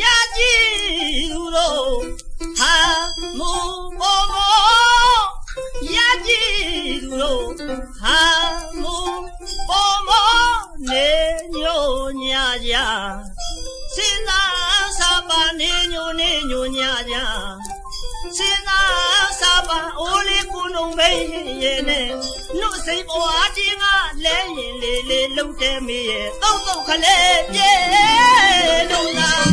ရကြည်သူတို့ဟာမူပေါ်မောရကြည်သူတို့ဟာမူပေါ်မောနေညိုညာကြစဉ်းစားစားပါနေညိုနေညိုညာကြစဉ်းစားစားပါအိုး လေးကုနုံပဲရဲ့နဲ့နှုတ်စိတ်ဘဝချင်းကလဲရင်လေးလေးလှုပ်တယ်မေရဲ့တောက်တောက်ခလဲပြေလို့လား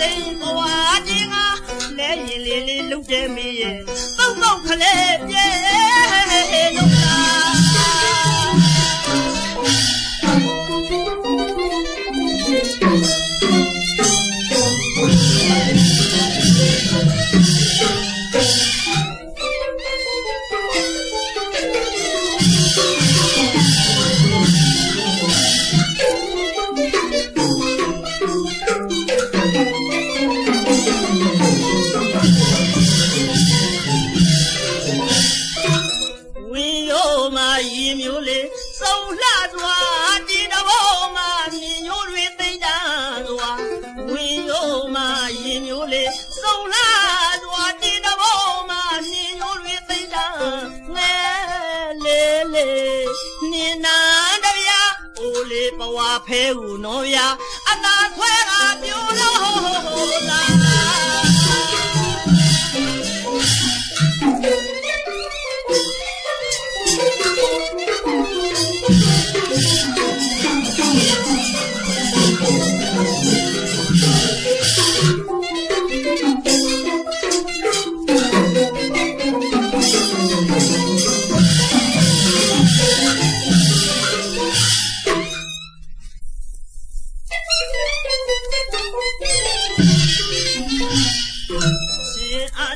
နဲ့နှုတ်စိမ်ဘဝချင်းကလဲရင်လေးလေးလှုပ်တယ်မေးရဲ့တောက်တောက်ခလဲပြေ လှစွာဒီတဘောမှာမြင်ရိုးတွေသိမ့်တာစွာဝင်းရိုးမှာရင်မျိုးလေးစုံလှစွာဒီတဘောမှာမြင်ရိုးတွေသိမ့်တာငဲလေးလေးနင်နာတဗျာအိုလေးဘဝဖဲဟုနော်ဗျာအသာခွဲကပြိုလို့လား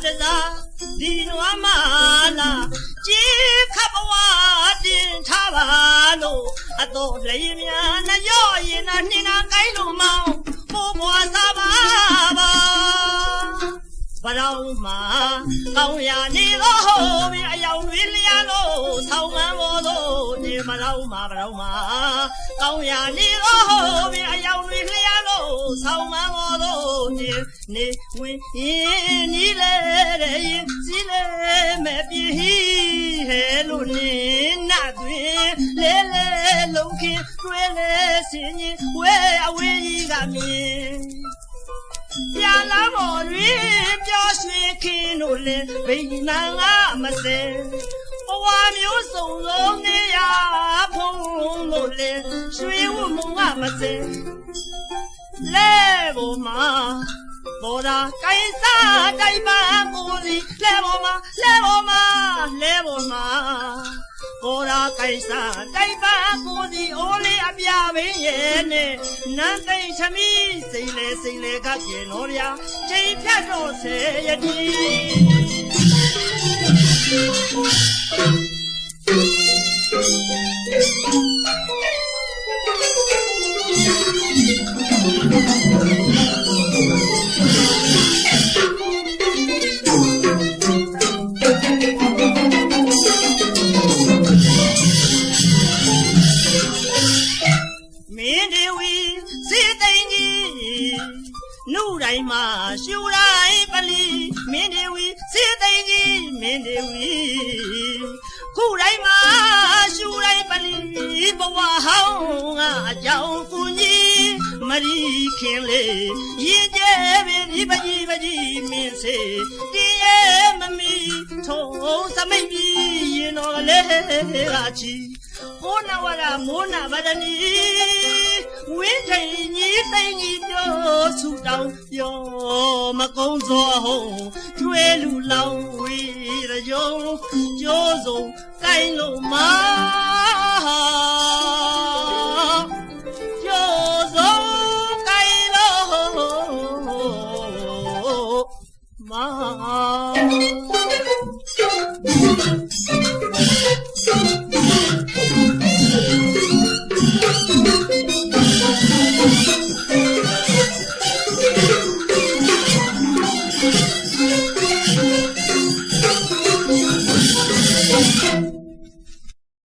ရှင်အာဒဇာဒီနွားမလာကြည်ခပ်ဘဝတင်ထားပါလို့အတော်လေးများနှရော့ရင်နာနှင်းနာကိုင်းလို့မောင်းပိုးဘွားစားပါပါဘရောင်းမှာကောင်းရနေတော့ဟိုမင်းအယောင်တွေလျာလို့ဆောင်းမန်းပေါ် လို့ဒီမရောင်းမှာဘရောင်းမှာကောင်းရနေတော့ဟိုမင်းအယောင်တွေလျာလို့ဆောင်းမန်းပေါ်လို့ဒီနေဝင်ရင်နီးလေတဲ့ရင်စီးလေမဲ့ပြေဟီဟဲလို့နေနာတွင်လဲလဲလုံးခင်တွဲလဲစင်ရင်ဝဲအဝေးကြီးကမြင်ပြန်လာမော်ရီပျော်ရွှင်ခင်းတို့လဲဘိနာငါမစဲဘဝမျိုးစုံလုံးနေရဖုံး လို့လဲရွှေဝမုံငါမစဲလဲဘောမှာဘောရာကိုင်းစားတိုင်ပန်းကိုစီလဲဘောမှာလဲဘောမှာလဲဘောမှာဘောရာကိုင်းစားတိုင်ပန်းကိုစီအိုးလေးအပြပင်းရဲ့နဲ့နန်းသိမ့်ချမီစိတ်လေစိတ်လေက တော်ဗျာချိန်ဖြတ်တော့စေရည်မင်းတွေဝီစေသိင်ကြီးနှုတ်တိုင်းမှာ ခင်လေရင်ကျဲပင်ဒီပကြီးပကြီးမင်းစေတင်းရဲ့မမီထုံသမိတ်ပြီးရင်တော်ကလေးကချီဟိုးနဝရမိုးနာဗဒနီဝင်းထိန်ကြီးသိင်ကြီးပြောဆူတောင်းပြောမကုန်းစောဟုံးကျွဲလူလောင်ဝေရယုံကျိုးစုံကိုင်းလို့မာ Mom.